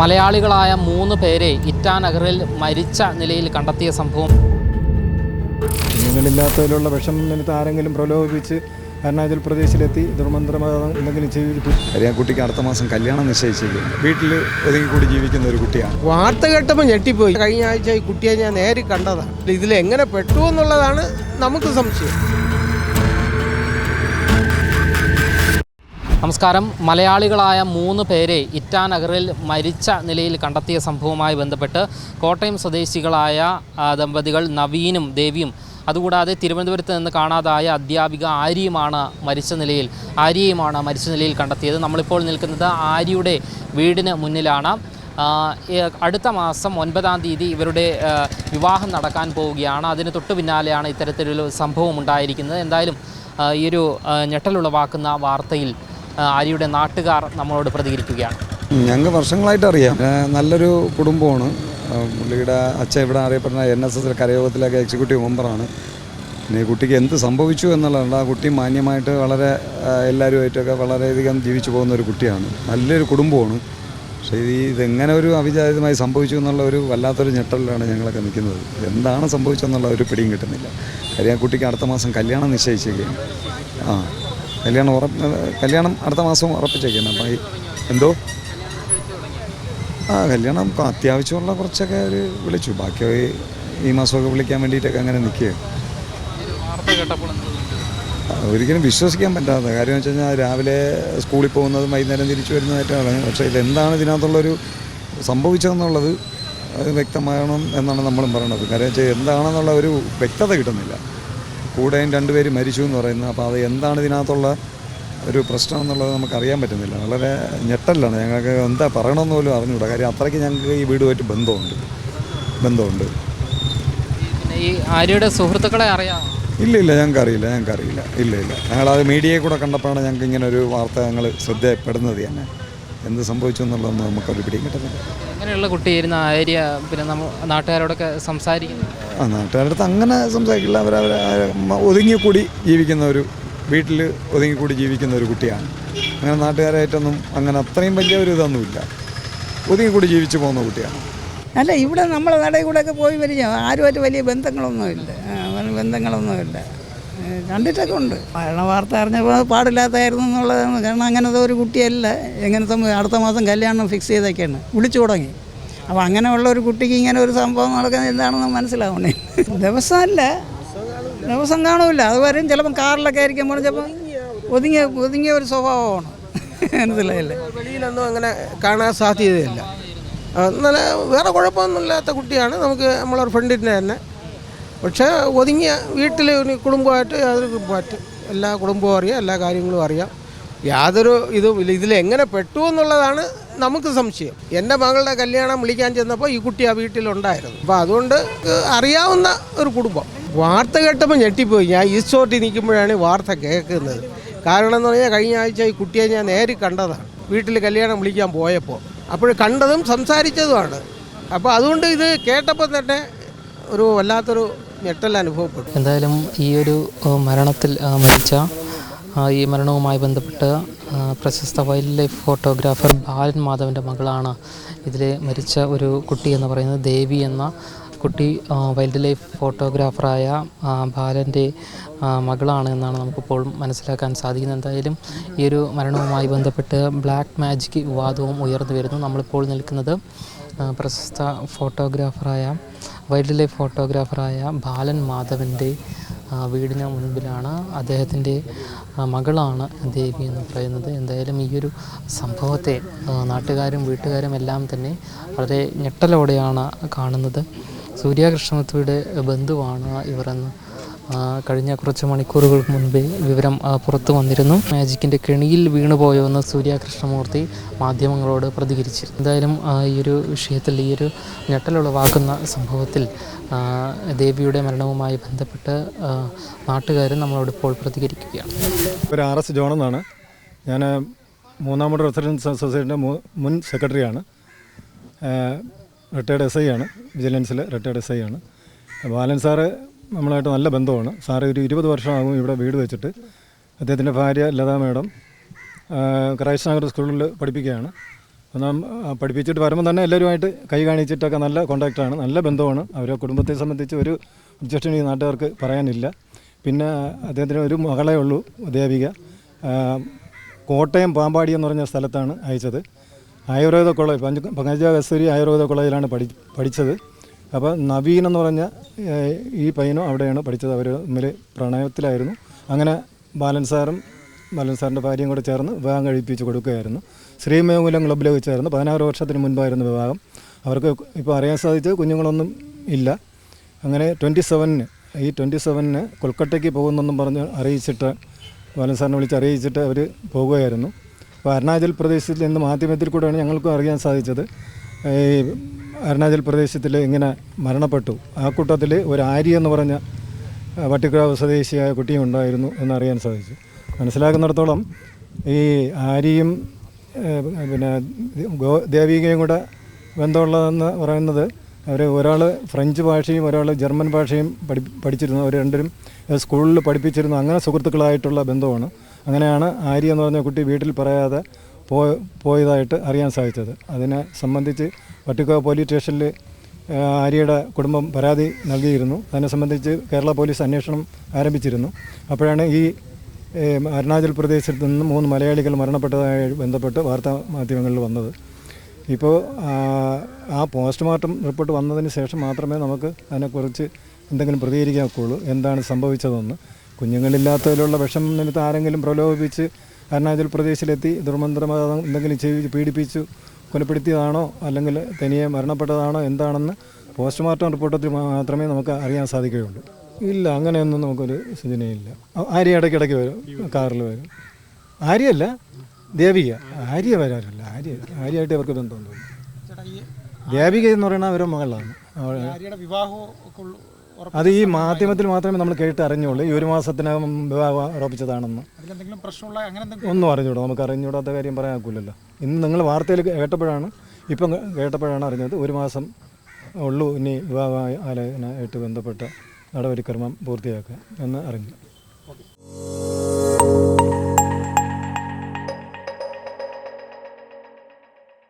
മലയാളികളായ മൂന്ന് പേരെ ഇറ്റാനഗറിൽ മരിച്ച നിലയിൽ കണ്ടെത്തിയ സംഭവം. കുഞ്ഞുങ്ങളില്ലാത്തതിലുള്ള വിഷം നിമിത്തം ആരെങ്കിലും പ്രലോഭിപ്പിച്ച് അരുണാചൽ പ്രദേശിലെത്തി ദുർമന്ത്രവാദം എന്തെങ്കിലും ചെയ്യിപ്പിച്ചു കുട്ടിക്ക് അടുത്ത മാസം കല്യാണം നിശ്ചയിച്ചിരിക്കും വീട്ടിൽ ഒതുങ്ങിക്കൂടി ജീവിക്കുന്ന ഒരു കുട്ടിയാണ്. വാർത്ത കേട്ടപ്പോൾ ഞെട്ടിപ്പോയി. കഴിഞ്ഞ ആഴ്ച ഈ കുട്ടിയെ ഞാൻ നേരിൽ കണ്ടതാണ്. ഇതിൽ എങ്ങനെ പെട്ടു എന്നുള്ളതാണ് നമുക്ക് സംശയം. നമസ്കാരം. മലയാളികളായ മൂന്ന് പേരെ ഇറ്റാനഗറിൽ മരിച്ച നിലയിൽ കണ്ടെത്തിയ സംഭവവുമായി ബന്ധപ്പെട്ട് കോട്ടയം സ്വദേശികളായ ദമ്പതികൾ നവീനും ദേവിയും അതുകൂടാതെ തിരുവനന്തപുരത്ത് നിന്ന് കാണാതായ അധ്യാപിക ആര്യയുമാണ് മരിച്ച നിലയിൽ ആര്യയുമാണ് മരിച്ച നിലയിൽ കണ്ടെത്തിയത്. നമ്മളിപ്പോൾ നിൽക്കുന്നത് ആര്യയുടെ വീടിന് മുന്നിലാണ്. അടുത്ത മാസം ഒൻപതാം തീയതി ഇവരുടെ വിവാഹം നടക്കാൻ പോവുകയാണ്. അതിന് തൊട്ടു പിന്നാലെയാണ് ഇത്തരത്തിലൊരു സംഭവം ഉണ്ടായിരിക്കുന്നത്. എന്തായാലും ഈ ഒരു ഞെട്ടലുളവാക്കുന്ന വാർത്തയിൽ ആര്യയുടെ നാട്ടുകാർ നമ്മളോട് പ്രതികരിക്കുകയാണ്. ഞങ്ങൾക്ക് വർഷങ്ങളായിട്ട് അറിയാം. നല്ലൊരു കുടുംബമാണ്. പുള്ളിയുടെ അച്ഛൻ ഇവിടെ അറിയപ്പെടുന്ന എൻ എസ് എസ് കരയോഗത്തിലൊക്കെ എക്സിക്യൂട്ടീവ് മെമ്പറാണ് പിന്നെ കുട്ടിക്ക് എന്ത് സംഭവിച്ചു എന്നുള്ളതുകൊണ്ട് ആ കുട്ടി മാന്യമായിട്ട് വളരെ എല്ലാവരുമായിട്ടൊക്കെ വളരെയധികം ജീവിച്ചു പോകുന്ന ഒരു കുട്ടിയാണ്. നല്ലൊരു കുടുംബമാണ്. പക്ഷേ ഇത് ഇതെങ്ങനെ ഒരു അവിചാരിതമായി സംഭവിച്ചു എന്നുള്ള ഒരു വല്ലാത്തൊരു ഞെട്ടലിലാണ് ഞങ്ങളൊക്കെ നിൽക്കുന്നത്. എന്താണ് സംഭവിച്ചതെന്നുള്ള ഒരു പിടിയും കിട്ടുന്നില്ല. കാര്യം ആ കുട്ടിക്ക് അടുത്ത മാസം കല്യാണം നിശ്ചയിച്ചിരിക്കുകയാണ്. ആ. കല്യാണം ഉറപ്പ് കല്യാണം അടുത്ത മാസം ഉറപ്പിച്ചേക്കുന്നു. അപ്പം ഈ എന്തോ? ആ കല്യാണം അത്യാവശ്യമുള്ള കുറച്ചൊക്കെ അവർ വിളിച്ചു. ബാക്കി ഈ മാസമൊക്കെ വിളിക്കാൻ വേണ്ടിയിട്ടൊക്കെ അങ്ങനെ നിൽക്കുകയാണ് ഒരിക്കലും വിശ്വസിക്കാൻ പറ്റാത്ത കാര്യം വെച്ച് കഴിഞ്ഞാൽ രാവിലെ സ്കൂളിൽ പോകുന്നതും വൈകുന്നേരം തിരിച്ചു വരുന്നതായിട്ടാണ് പക്ഷേ ഇതെന്താണ് ഇതിനകത്തുള്ളൊരു സംഭവിച്ചതെന്നുള്ളത് വ്യക്തമാകണം എന്നാണ് നമ്മളും പറയണത് കാര്യം വെച്ചാൽ എന്താണെന്നുള്ള ഒരു വ്യക്തത കിട്ടുന്നില്ല. കൂടെയും രണ്ടുപേര് മരിച്ചു എന്ന് പറയുന്നത്. അപ്പോൾ അത് എന്താണ് ഇതിനകത്തുള്ള ഒരു പ്രശ്നം എന്നുള്ളത് നമുക്കറിയാൻ പറ്റുന്നില്ല. വളരെ ഞെട്ടലാണ് ഞങ്ങൾക്ക് എന്താ പറയണമെന്ന് പോലും അറിഞ്ഞുകൂടാ. കാര്യം അത്രയ്ക്ക് ഞങ്ങൾക്ക് ഈ വീടുമായിട്ട് ബന്ധമുണ്ട്. ബന്ധമുണ്ട്. പിന്നെ ഈ ആര്യയുടെ സുഹൃത്തുക്കളെ അറിയാം ഇല്ല ഇല്ല. ഞങ്ങൾക്ക് അറിയില്ല. ഞങ്ങൾക്ക് അറിയില്ല. ഇല്ല ഇല്ല. ഞങ്ങളത് മീഡിയയിൽ കൂടെ കണ്ടപ്പോഴാണ് ഞങ്ങൾക്ക് ഇങ്ങനെ ഒരു വാർത്ത ഞങ്ങൾ ശ്രദ്ധപ്പെടുന്നത് തന്നെ. എന്ത് സംഭവിച്ചു എന്നുള്ളതൊന്നും നമുക്കൊരു പിടിയും കിട്ടുന്നില്ല. അങ്ങനെയുള്ള കുട്ടിയായിരുന്നു ഏരിയ പിന്നെ നമ്മൾ നാട്ടുകാരോടൊക്കെ സംസാരിക്കുന്നു. ആ നാട്ടുകാരുടെ അടുത്ത് അങ്ങനെ സംസാരിക്കില്ല. അവർ അവർ ഒതുങ്ങിക്കൂടി ജീവിക്കുന്ന ഒരു വീട്ടിൽ ഒതുങ്ങിക്കൂടി ജീവിക്കുന്ന ഒരു കുട്ടിയാണ്. അങ്ങനെ നാട്ടുകാരായിട്ടൊന്നും അങ്ങനെ അത്രയും വലിയ ഒരു ഇതൊന്നുമില്ല. ഒതുങ്ങിക്കൂടി ജീവിച്ചു പോകുന്ന കുട്ടിയാണ്. അല്ല ഇവിടെ നമ്മളെ നടയിൽ കൂടെയൊക്കെ പോയി വരിക ആരുമായിട്ട് വലിയ ബന്ധങ്ങളൊന്നുമില്ല. ആ, വലിയ ബന്ധങ്ങളൊന്നുമില്ല. കണ്ടിട്ടൊക്കെ ഉണ്ട്. മരണ വാർത്ത അറിഞ്ഞപ്പോൾ പാടില്ലാത്തായിരുന്നു എന്നുള്ളതാണ്. കാരണം അങ്ങനത്തെ ഒരു കുട്ടിയല്ല. എങ്ങനത്തെ അടുത്ത മാസം കല്യാണം ഫിക്സ് ചെയ്തൊക്കെയാണ് വിളിച്ചു തുടങ്ങി. അപ്പോൾ അങ്ങനെയുള്ള ഒരു കുട്ടിക്ക് ഇങ്ങനെ ഒരു സംഭവം നടക്കുന്നത് എന്താണെന്ന് മനസ്സിലാവണേ. ദിവസമല്ല. ദിവസം കാണില്ല അത് ചിലപ്പം കാറിലൊക്കെ ആയിരിക്കും പോകണം ചിലപ്പം ഒതുങ്ങിയ ഒതുങ്ങിയ ഒരു സ്വഭാവമാണ്. മനസ്സിലായില്ലേ? വെളിയിലൊന്നും അങ്ങനെ കാണാൻ സാധ്യതയില്ല. നല്ല വേറെ കുഴപ്പമൊന്നുമില്ലാത്ത കുട്ടിയാണ്. നമുക്ക് നമ്മളൊരു ഫ്രണ്ടിന്റെ തന്നെ പക്ഷേ ഒതുങ്ങിയ വീട്ടിൽ കുടുംബമായിട്ട് യാതൊരു കുടുംബമായിട്ട് എല്ലാ കുടുംബവും അറിയാം എല്ലാ കാര്യങ്ങളും അറിയാം. യാതൊരു ഇതും ഇല്ല. ഇതിൽ എങ്ങനെ പെട്ടു എന്നുള്ളതാണ് നമുക്ക് സംശയം. എന്റെ മകളുടെ കല്യാണം വിളിക്കാൻ ചെന്നപ്പോൾ ഈ കുട്ടി ആ വീട്ടിലുണ്ടായിരുന്നു. അപ്പോൾ അതുകൊണ്ട് അറിയാവുന്ന ഒരു കുടുംബം. വാർത്ത കേട്ടപ്പോൾ ഞെട്ടിപ്പോയി. ഞാൻ ഈ ഈസ്റ്റോട്ടിൽ നിൽക്കുമ്പോഴാണ് വാർത്ത കേൾക്കുന്നത്. കാരണം എന്ന് പറഞ്ഞാൽ കഴിഞ്ഞ ആഴ്ച ഈ കുട്ടിയെ ഞാൻ നേരിൽ കണ്ടതാണ്. വീട്ടിൽ കല്യാണം വിളിക്കാൻ പോയപ്പോൾ. അപ്പോൾ കണ്ടതും സംസാരിച്ചതുമാണ്. അപ്പോൾ അതുകൊണ്ട് ഇത് കേട്ടപ്പോൾ തന്നെ ഒരു വല്ലാത്തൊരു ഞെട്ടൽ അനുഭവപ്പെട്ടു എന്തായാലും ഈ ഒരു മരണത്തിൽ മരിച്ച ഈ മരണവുമായി ബന്ധപ്പെട്ട് പ്രശസ്ത വൈൽഡ് ലൈഫ് ഫോട്ടോഗ്രാഫർ ബാലൻ മാധവന്റെ മകളാണ് ഇതിലെ മരിച്ച ഒരു കുട്ടി എന്ന് പറയുന്നത്. ദേവി എന്ന കുട്ടി വൈൽഡ് ലൈഫ് ഫോട്ടോഗ്രാഫറായ ബാലന്റെ മകളാണ് എന്നാണ് നമുക്കിപ്പോൾ മനസ്സിലാക്കാൻ സാധിക്കുന്നത്. എന്തായാലും ഈ ഒരു മരണവുമായി ബന്ധപ്പെട്ട് ബ്ലാക്ക് മാജിക് വിവാദവും ഉയർന്നു വരുന്നു. നമ്മളിപ്പോൾ നിൽക്കുന്നത് പ്രശസ്ത ഫോട്ടോഗ്രാഫറായ വൈൽഡ് ലൈഫ് ഫോട്ടോഗ്രാഫറായ ബാലൻ മാധവന്റെ വീടിന് മുൻപിലാണ് അദ്ദേഹത്തിന്റെ മകളാണ് ദേവി എന്ന് പറയുന്നത്. എന്തായാലും ഈ ഒരു സംഭവത്തെ നാട്ടുകാരും വീട്ടുകാരും എല്ലാം തന്നെ വളരെ ഞെട്ടലോടെയാണ് കാണുന്നത്. സൂര്യകൃഷ്ണമൂർത്തിയുടെ ബന്ധുവാണ് ആ, കഴിഞ്ഞ കുറച്ച് മണിക്കൂറുകൾക്ക് മുൻപേ വിവരം പുറത്തു വന്നിരുന്നു. മാജിക്കിന്റെ കെണിയിൽ വീണുപോയോ എന്ന് സൂര്യ കൃഷ്ണമൂർത്തി മാധ്യമങ്ങളോട് പ്രതികരിച്ചു എന്തായാലും ഈ ഒരു വിഷയത്തിൽ ഈ ഒരു ഞെട്ടലുളവാക്കുന്ന സംഭവത്തിൽ ദേവിയുടെ മരണവുമായി ബന്ധപ്പെട്ട് നാട്ടുകാർ നമ്മളോട് ഇപ്പോൾ പ്രതികരിക്കുകയാണ്. ഒരു ആർ എസ് ജോൺ എന്നാണ്. ഞാൻ മൂന്നാമത് റെസിഡൻസ് അസോസിയേഷന്റെ മുൻ സെക്രട്ടറിയാണ്. റിട്ടയർഡ് എസ് ഐ ആണ്. വിജിലൻസിലെ റിട്ടയർഡ് എസ് ഐ ആണ്. ബാലൻ സാറ് നമ്മളായിട്ട് നല്ല ബന്ധമാണ്. സാറ് ഒരു ഇരുപത് വർഷമാകും ഇവിടെ വീട് വെച്ചിട്ട്. അദ്ദേഹത്തിന്റെ ഭാര്യ ലതാ മേഡം ക്രൈസ്റ്റ് നഗർ സ്കൂളിൽ പഠിപ്പിക്കുകയാണ്. നാം പഠിപ്പിച്ചിട്ട് വരുമ്പോൾ തന്നെ എല്ലാവരുമായിട്ട് കൈ കാണിച്ചിട്ടൊക്കെ നല്ല കോണ്ടാക്റ്റാണ് നല്ല ബന്ധമാണ്. അവരെ കുടുംബത്തെ സംബന്ധിച്ച് ഒരു ഒബ്ജക്ഷൻ ഈ നാട്ടുകാർക്ക് പറയാനില്ല. പിന്നെ അദ്ദേഹത്തിന് ഒരു മകളേ ഉള്ളൂ ദേവിക കോട്ടയം പാമ്പാടി എന്ന് പറഞ്ഞ സ്ഥലത്താണ് അയച്ചത്. ആയുർവേദ കോളേജ് പഞ്ച പങ്കജ കസ്തൂരി ആയുർവേദ കോളേജിലാണ് പഠി പഠിച്ചത്. അപ്പോൾ നവീൻ എന്ന് പറഞ്ഞ ഈ പയ്യനും അവിടെയാണ് പഠിച്ചത്. അവർ തമ്മിൽ പ്രണയത്തിലായിരുന്നു. അങ്ങനെ ബാലൻ സാറും ബാലൻ സാറിന്റെ ഭാര്യയും കൂടെ ചേർന്ന് വിവാഹം കഴിപ്പിച്ച് കൊടുക്കുകയായിരുന്നു. ശ്രീമേമൂലം ക്ലബ്ബിൽ വെച്ചായിരുന്നു. പതിനാറ് വർഷത്തിന് മുൻപായിരുന്നു വിവാഹം. അവർക്ക് ഇപ്പോൾ അറിയാൻ സാധിച്ചത് കുഞ്ഞുങ്ങളൊന്നും ഇല്ല. അങ്ങനെ ട്വന്റി സെവനിന് ഈ ട്വന്റി സെവനിന് കൊൽക്കട്ടയ്ക്ക് പോകുന്നെന്നും പറഞ്ഞ് അറിയിച്ചിട്ട് ബാലൻ സാറിനെ വിളിച്ച് അറിയിച്ചിട്ട് അവർ പോവുകയായിരുന്നു അപ്പോൾ അരുണാചൽ പ്രദേശിൽ നിന്ന് മാധ്യമത്തിൽ കൂടെയാണ് ഞങ്ങൾക്കും അറിയാൻ സാധിച്ചത്. ഈ അരുണാചൽ പ്രദേശത്തിൽ ഇങ്ങനെ മരണപ്പെട്ടു. ആ കൂട്ടത്തിൽ ഒരു ആര്യ എന്ന് പറഞ്ഞ വട്ടിക്കുഴ സ്വദേശിയായ കുട്ടിയും ഉണ്ടായിരുന്നു എന്നറിയാൻ സാധിച്ചു. മനസ്സിലാക്കുന്നിടത്തോളം ഈ ആര്യയും പിന്നെ ഗോ ദേവികയും കൂടെ ബന്ധമുള്ളതെന്ന് പറയുന്നത് അവർ ഒരാൾ ഫ്രഞ്ച് ഭാഷയും ഒരാൾ ജർമ്മൻ ഭാഷയും പഠി പഠിച്ചിരുന്നു. അവർ രണ്ടരും സ്കൂളിൽ പഠിപ്പിച്ചിരുന്നു. അങ്ങനെ സുഹൃത്തുക്കളായിട്ടുള്ള ബന്ധമാണ്. അങ്ങനെയാണ് ആര്യ എന്ന് പറഞ്ഞ കുട്ടി വീട്ടിൽ പറയാതെ പോയതായിട്ട് അറിയാൻ സാധിച്ചത്. അതിനെ സംബന്ധിച്ച് വട്ടിക്കോ പോലീസ് സ്റ്റേഷനിൽ ആര്യയുടെ കുടുംബം പരാതി നൽകിയിരുന്നു. അതിനെ സംബന്ധിച്ച് കേരള പോലീസ് അന്വേഷണം ആരംഭിച്ചിരുന്നു. അപ്പോഴാണ് ഈ അരുണാചൽ പ്രദേശിൽ നിന്ന് മൂന്ന് മലയാളികൾ മരണപ്പെട്ടതായി ബന്ധപ്പെട്ട് വാർത്താ മാധ്യമങ്ങളിൽ വന്നത്. ഇപ്പോൾ ആ, പോസ്റ്റ്മോർട്ടം റിപ്പോർട്ട് വന്നതിന് ശേഷം മാത്രമേ നമുക്ക് അതിനെക്കുറിച്ച് എന്തെങ്കിലും പ്രതികരിക്കാൻ ഒക്കുള്ളൂ എന്താണ് സംഭവിച്ചതെന്ന്. കുഞ്ഞുങ്ങളില്ലാത്തതിലുള്ള വിഷം നിമിത്തം ആരെങ്കിലും പ്രലോഭിപ്പിച്ച് അരുണാചൽ പ്രദേശിലെത്തി ദുർമന്ത്രവാദം എന്തെങ്കിലും ചെയ്ത് പീഡിപ്പിച്ചു കൊലപ്പെടുത്തിയതാണോ അല്ലെങ്കിൽ തനിയെ മരണപ്പെട്ടതാണോ എന്താണെന്ന് പോസ്റ്റ്മോർട്ടം റിപ്പോർട്ടിൽ മാത്രമേ നമുക്ക് അറിയാൻ സാധിക്കുകയുള്ളൂ. ഇല്ല അങ്ങനെയൊന്നും നമുക്കൊരു സൂചനയില്ല. ആര്യ ഇടയ്ക്കിടയ്ക്ക് വരും കാറിൽ വരും. ആര്യല്ല ദേവിക. ആര്യ വരാറില്ല. ആര്യ ആര്യയായിട്ട് അവർക്ക് ബന്ധമൊന്നുമില്ല ദേവിക എന്ന് പറയുന്ന അവരുടെ മകളാണ്. അവൾ- അത് ഈ മാധ്യമത്തിൽ മാത്രമേ നമ്മൾ കേട്ട് അറിഞ്ഞുള്ളൂ. ഈ ഒരു മാസത്തിനകം വിവാഹം ആരോപിച്ചതാണെന്ന് അതിലെന്തെങ്കിലും പ്രശ്നമുള്ള അങ്ങനെ ഒന്നും അറിഞ്ഞൂടാ നമുക്ക് അറിഞ്ഞൂടാത്ത കാര്യം പറയാൻ ഒക്കില്ലല്ലോ ഇന്ന് നിങ്ങൾ വാർത്തയിൽ കേട്ടപ്പോഴാണ് ഇപ്പം കേട്ടപ്പോഴാണ് അറിഞ്ഞത് ഒരു മാസം ഉള്ളൂ ഇനി വിവാഹ ആലോചനയായിട്ട് ബന്ധപ്പെട്ട നടപടിക്രമം പൂർത്തിയാക്കുക എന്ന് അറിഞ്ഞു.